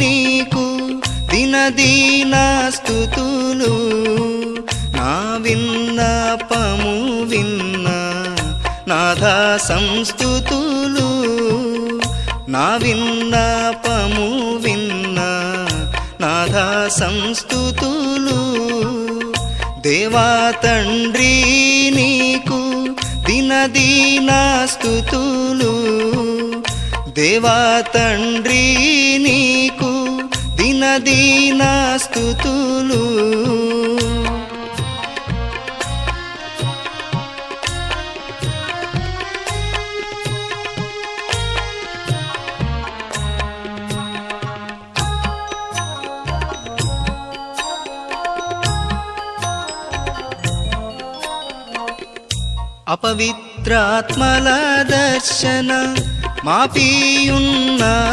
నీకు దినదీనా స్థుతులు నా విన్నపము విన్న నాథా సంస్థుతులు నా విన్నపము విన్న నాథా సంస్థుతులు దేవా తండ్రి నీకు దినదీనా స్థుతులు దేవా తండ్రి నీకు దినదీనా స్థుతులు అపవిత్రాత్మల దర్శన మాపియున్నావు